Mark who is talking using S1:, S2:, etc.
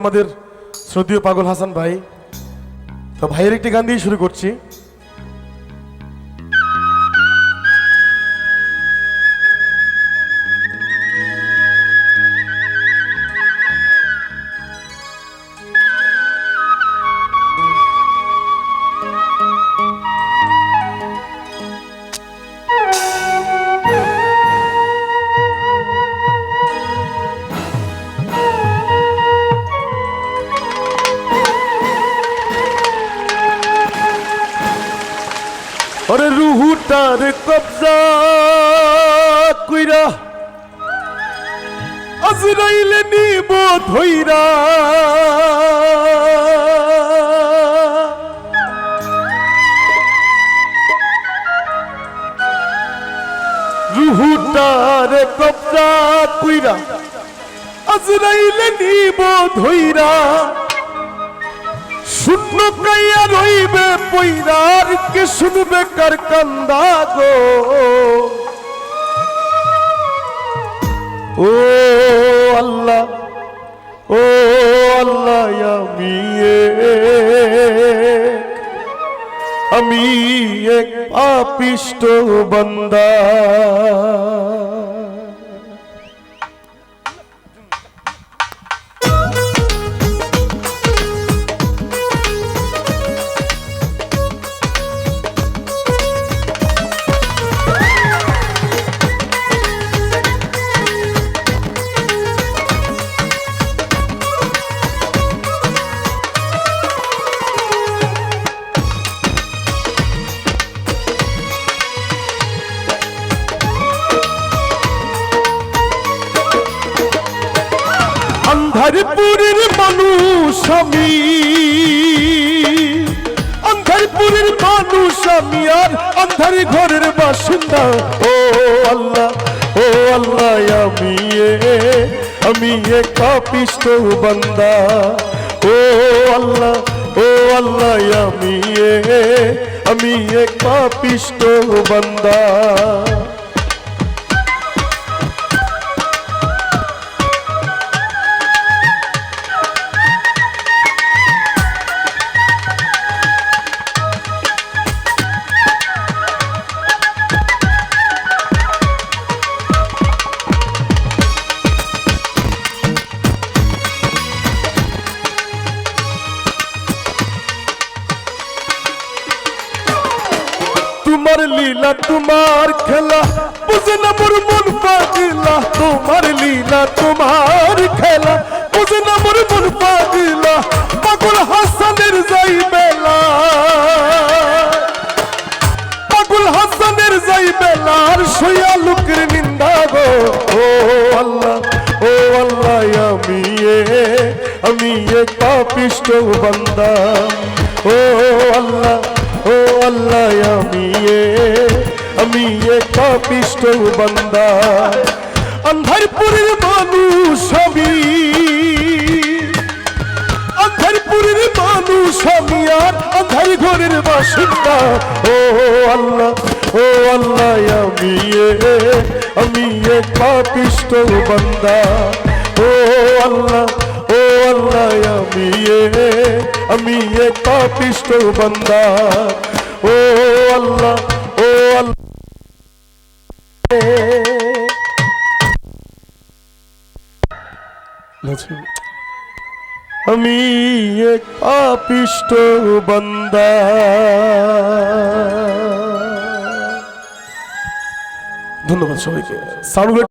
S1: আমাদের শ্রদ্ধীয় পাগল হাসান ভাই। তো ভাইয়ের একটি গান দিয়ে শুরু করছি। আরে রুহুটার কবজা কইরা আজরাইলে নিব ধইরা। রুহুটার কবজা কইরা আজরাইলে নিব ধইরা। শূন্য কাইয়া রইবে পৈরার, কে শুনবে কার কান্দা গো? ও আল্লাহ ও আল্লাহ, আমি আমি এক পাপিষ্ট বন্দা। আন্ধারপুরের মানুষ আমি। আন্ধারপুরের মানুষ আমি আর আন্ধার ঘরের বাসিন্দা। ও আল্লাহ ও আল্লাহ, আমি আমি এ কাপিষ্ট বান্দা। ও আল্লাহ ও আল্লাহ, আমি আমি এ কাপিষ্ট বান্দা। লীলা তোমার খেলা। বুঝে মন পাগলা, তোমার লীলা তোমার খেলা। বুঝে মন পাগলা, পাগল হাসানের যাই বেলা। পাগল হাসানের যাই বেলা, আর সইয়া লোকের নিন্দা গো। ও আল্লাহ ও আল্লাহ, আমি আমি এ পাপিষ্ট বান্দা। ও আল্লাহ ও আল্লাহ, আমি এ আমি এ পাপিষ্ট বান্দা। আন্ধারপুরের মানুষ আমি আন্ধারপুরের মানুষ আমি আর আন্ধার ঘরের বাসিন্দা। ও আল্লাহ ও আল্লাহ, আমি এ আমি এ পাপিষ্ট বান্দা। ও আল্লাহ ও আল্লাহ, আমি এ আমি এ পাপিষ্ট বান্দা। ও আল্লাহ ও আল্লাহ। আমি এক পাপিষ্ট বান্দা। ধন্যবাদ সবাইকে। সাউন্ড